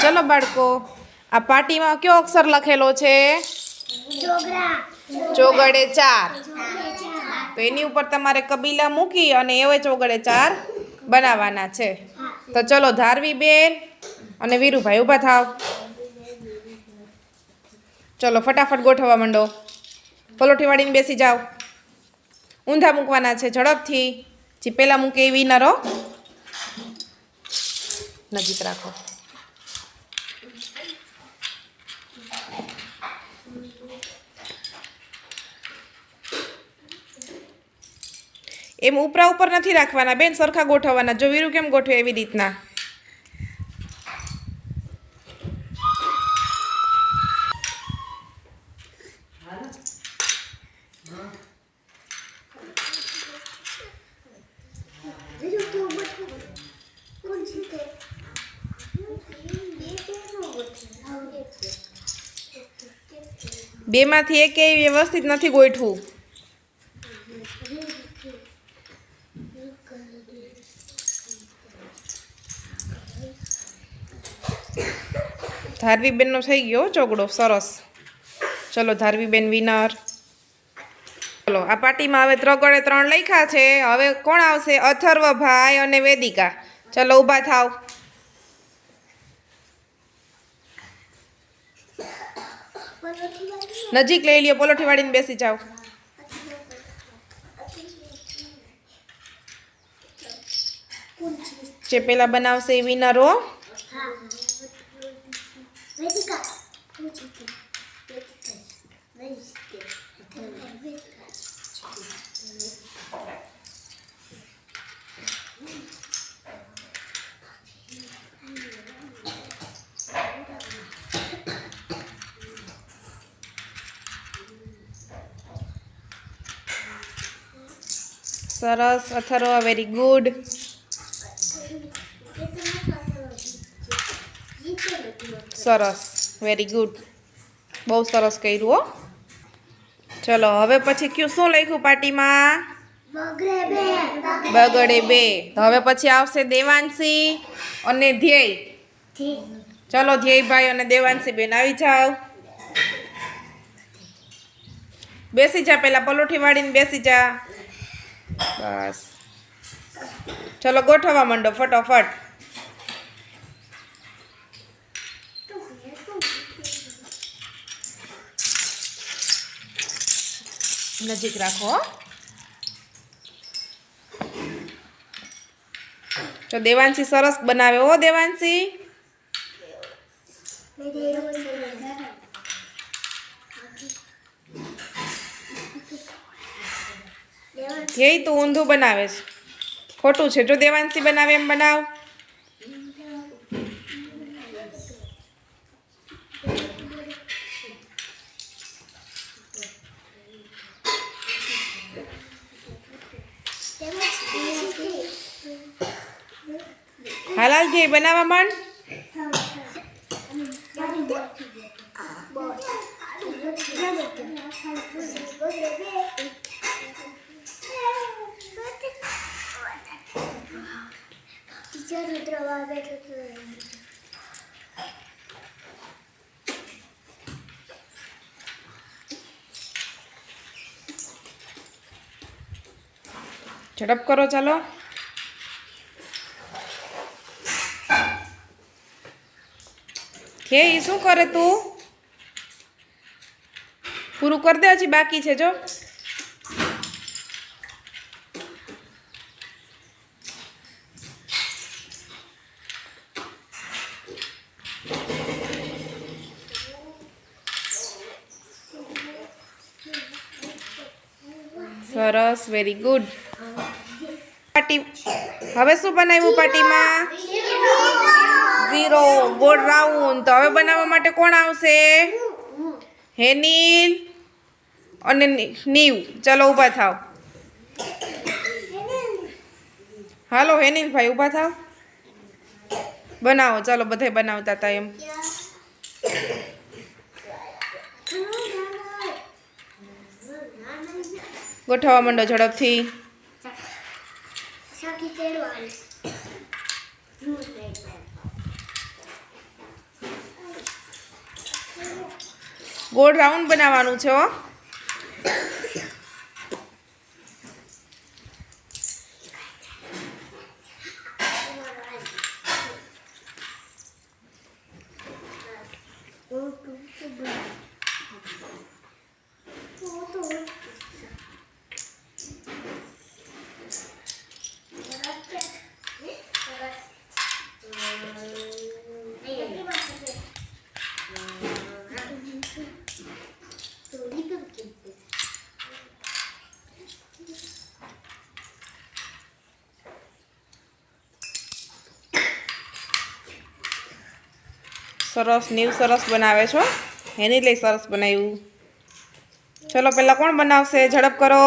ચલો બાળકો, આ પાટીમાં કયો અક્ષર લખેલો છે? ચોગડે ચાર. તો એની ઉપર તમારે કબીલા મૂકી અને એવે ચોગડે ચાર બનાવવાના છે. તો ચલો ધારવી બેન અને વીરુભાઈ ઊભા થાવ. ચલો ફટાફટ ગોઠવવા માંડો. પલોઠી વાળીને બેસી જાઓ. ઊંધા મૂકવાના છે ઝડપથી. જે પહેલાં મૂકે એ વિનરો નજીક રાખો. એમ ઉપરા ઉપર નથી રાખવાના. બેન, સરખા ગોઠવવાના. જો વીરું કેમ ગોઠવે એવી રીતના? બેમાંથી એ વ્યવસ્થિત નથી ગોઠવું. ધારવીબેનનો થઈ ગયો ચોગડો, સરસ. ચલો, ધારવીબેન વિનર ચલો, આ પાર્ટીમાં હવે ત્રગડે ત્રણ લખ્યા છે. હવે કોણ આવશે? અથર્વભાઈ અને વેદિકા. ચલો, ઊભા થાવ. નજીક લઈ લ્યો, પોલોઠી વાળીને બેસી જાઓ. જે પેલા બનાવશે એ વિનરો સરસ અથર્વ વેરી ગુડ સરસ. વેરી ગુડ બહુ સરસ કર્યું હો. ચલો હવે પછી કયું શું લખ્યું પાર્ટીમાં? બગડે બે. હવે પછી આવશે દેવાંશી અને ધ્યેય. ચલો ધ્યેયભાઈ અને દેવાંશી બેન આવી જાઓ. બેસી જા પેલા પલોઠી વાળીને બેસી જા. બસ. ચલો ગોઠવવા માંડો ફટોફટ. નજીક રાખો. તો દેવાંશી સરસ બનાવે હો દેવાંશી. ધ્યેય તું ઊંધું બનાવે છે. ખોટું છે. જો દેવાંશી બનાવે એમ બનાવ. હાલાલ છે બનાવવા માંડ. ઝડપ કરો ચાલો. કે એ શું કરે તું? પૂરું કરી દે હજી બાકી છે, જો. સરસ વેરી ગુડ પાટી હવે શું બનાવ્યું પાટીમાં ઝીરો ગોળ રાઉન્ડ તો હવે બનાવવા માટે કોણ આવશે? હેનિલ અને નીવ. ચલો, ઊભા થાવ હાલો, હે નીલભાઈ ઊભા થાવ બનાવો, ચલો, બધે બનાવતા હતા એમ. ગોઠવવા માંડો ઝડપથી. ગોળ રાઉન્ડ બનાવવાનું છે હો. સરસ, નીવ સરસ બનાવે છો એની લઈ સરસ બનાવ્યું. ચલો પહેલાં કોણ બનાવશે? ઝડપ કરો.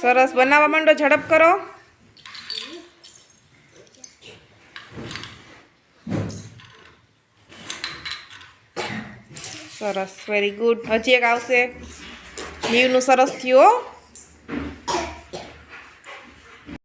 સરસ. બનાવવા માંડો, ઝડપ કરો. સરસ વેરી ગુડ હજી એક આવશે. લીવનું સરસ થયું